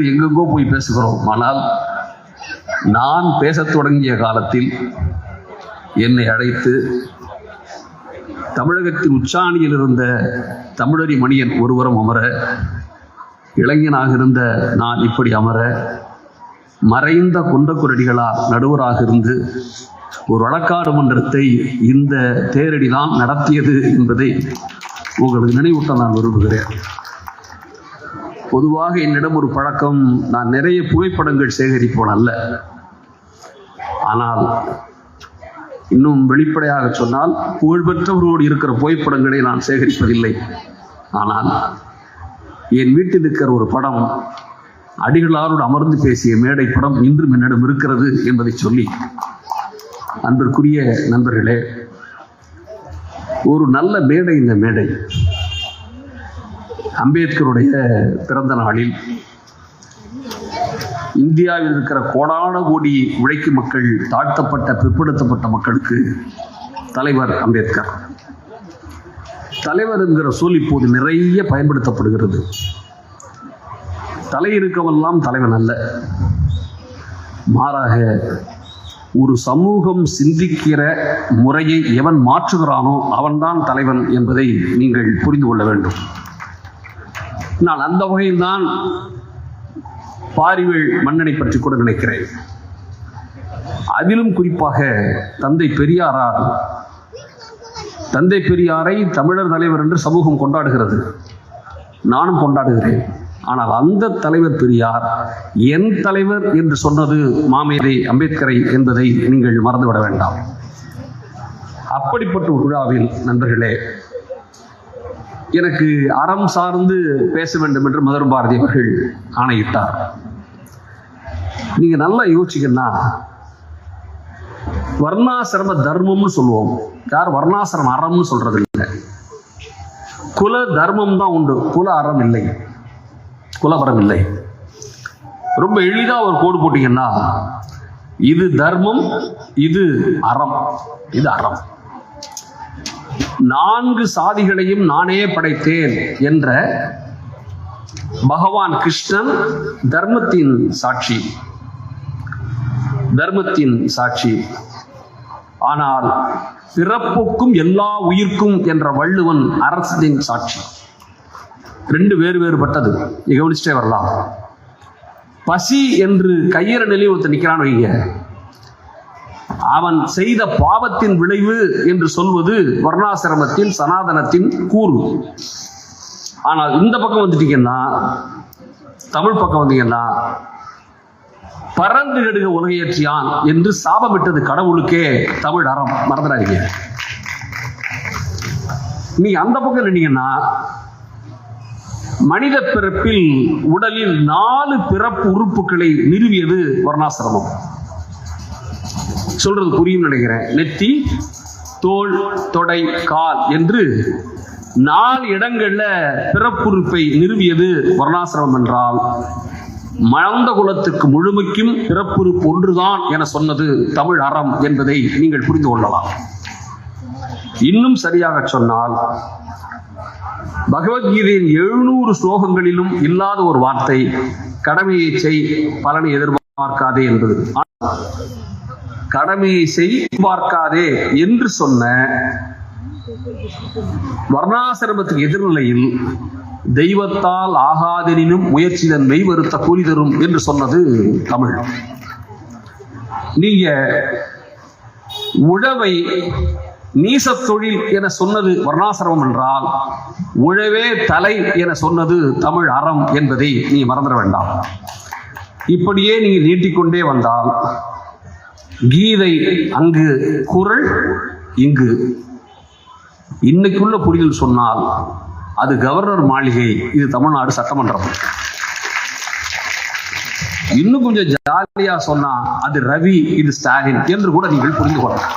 எங்கெங்கோ போய் பேசுகிறோம். ஆனால் நான் பேசத் தொடங்கிய காலத்தில் என்னை அழைத்து தமிழகத்தின் உச்சாணியில் இருந்த தமிழறி மணியன் ஒருவரும் அமர இளைஞனாக இருந்த நான் இப்படி அமர மறைந்த குன்றக்குரடிகளார் நடுவராக இருந்து ஒரு வழக்காடு மன்றத்தை இந்த தேரடி தான் நடத்தியது என்பதை உங்களுக்கு நினைவூட்ட நான் விரும்புகிறேன். பொதுவாக என்னிடம் ஒரு பழக்கம் நான் நிறைய புகைப்படங்கள் சேகரிப்போன் அல்ல. ஆனால் இன்னும் வெளிப்படையாக சொன்னால் புகழ்பெற்றவர்களோடு இருக்கிற புகைப்படங்களை நான் சேகரிப்பதில்லை. ஆனால் என் வீட்டில் இருக்கிற ஒரு படம் அடிகளாரோடு அமர்ந்து பேசிய மேடை படம் இன்றும் என்னிடம் இருக்கிறது என்பதை சொல்லி அன்பிற்குரிய நண்பர்களே ஒரு நல்ல மேடை இந்த மேடை. அம்பேத்கருடைய பிறந்த நாளில் இந்தியாவில் இருக்கிற கோடான கோடி உழைக்கும் மக்கள் தாழ்த்தப்பட்ட பிற்படுத்தப்பட்ட மக்களுக்கு தலைவர் அம்பேத்கர். தலைவர் என்கிற சொல் இப்போது நிறைய பயன்படுத்தப்படுகிறது. தலை இருக்கவெல்லாம் தலைவன் அல்ல. மாறாக ஒரு சமூகம் சிந்திக்கிற முறையை எவன் மாற்றுகிறானோ அவன்தான் தலைவன் என்பதை நீங்கள் புரிந்து கொள்ள வேண்டும். நான் அந்த வகையில் தான் பாரிவேள் மன்னனை பற்றி கூட நினைக்கிறேன். அதிலும் குறிப்பாக தந்தை பெரியாரார் தந்தை பெரியாரை தமிழர் தலைவர் என்று சமூகம் கொண்டாடுகிறது. நானும் கொண்டாடுகிறேன். ஆனால் அந்த தலைவர் பெரியார் என் தலைவர் என்று சொன்னது மாமேதை அம்பேத்கரை என்பதை நீங்கள் மறந்துவிட வேண்டாம். அப்படிப்பட்ட ஒரு விழாவில் நண்பர்களே எனக்கு அறம் சார்ந்து பேச வேண்டும் என்று மதுர பாரதி அவர்கள் ஆணையிட்டார். நீங்க நல்லா யோசிக்கன்னா வர்ணாசிரம தர்மம்னு சொல்லுவோம். யார் வர்ணாசிரம அறம்னு சொல்றது இல்லை குல தர்மம் தான் உண்டு. குல அறம் இல்லை. குலவரம் இல்லை. ரொம்ப எளிதா ஒரு கோடு போட்டீங்கன்னா இது தர்மம் இது அறம். இது அறம். நான்கு சாதிகளையும் நானே படைத்தேன் என்ற பகவான் கிருஷ்ணன் தர்மத்தின் சாட்சி. தர்மத்தின் சாட்சி. ஆனால் பிறப்புக்கும் எல்லா உயிர்க்கும் என்ற வள்ளுவன் அரசின் சாட்சி. ரெண்டு வேறு வேறுபட்டது. கவனிச்சிட்டே வரலாம். பசி என்று கையற நிலையில் ஒருத்தர் நிக்கிறான் வைங்க. அவன் செய்த பாவத்தின் விளைவு என்று சொல்வது வர்ணாசிரமத்தின் சனாதனத்தின் கூறு. ஆனால் இந்த பக்கம் வந்துட்டீங்கன்னா தமிழ் பக்கம் வந்தீங்கன்னா பறந்து கெடுக உலகையற்றியான் என்று சாபமிட்டது கடவுளுக்கே தமிழ் அறம். மறந்துடாதீங்க. நீ அந்த பக்கம் நின்னீங்கன்னா மனித பிறப்பில் உடலில் நாலு பிறப்பு உறுப்புகளை நிறுவியது வர்ணாசிரமம். சொல்றது புரியும் நினைக்கிறேன். நெத்தி தோல் தொடை கால் என்று நாலு இடங்கள்ல பிறப்புறுப்பை நிறுவியது வர்ணாசிரமம் என்றால். மழந்த குலத்துக்கு முழுமைக்கும் பிறப்புறுப்பு ஒன்றுதான் என சொன்னது தமிழ் அறம் என்பதை நீங்கள் புரிந்து கொள்ளலாம். இன்னும் சரியாக சொன்னால் பகவத்கீதையின் எழுநூறு ஸ்லோகங்களிலும் இல்லாத ஒரு வார்த்தை கடமையை செய் பலனை எதிர்பார்க்காதே என்பது. கடமையை செய் பார்க்காதே என்று சொன்ன வர்ணாசிரமத்துக்கு எதிர்நிலையில் தெய்வத்தால் ஆகாதெனினும் முயற்சிதன் மெய்வருத்த கூலி தரும் என்று சொன்னது தமிழ். நீங்க உழவை நீசத் தொழில் என சொன்னது வர்ணாசிரமம் என்றால் உழவே தலை என சொன்னது தமிழ் அறம் என்பதை நீ மறந்துட வேண்டாம். இப்படியே நீங்க நீட்டிக்கொண்டே வந்தால் கீதை அங்கு குரல் இங்கு. இன்னைக்குள்ள புரிதல் சொன்னால் அது கவர்னர் மாளிகை இது தமிழ்நாடு சட்டமன்றம். இன்னும் கொஞ்சம் ஜாலியா சொன்னா அது ரவி இது ஸ்டாலின் என்று கூட நீங்கள் புரிந்து கொள்ளலாம்.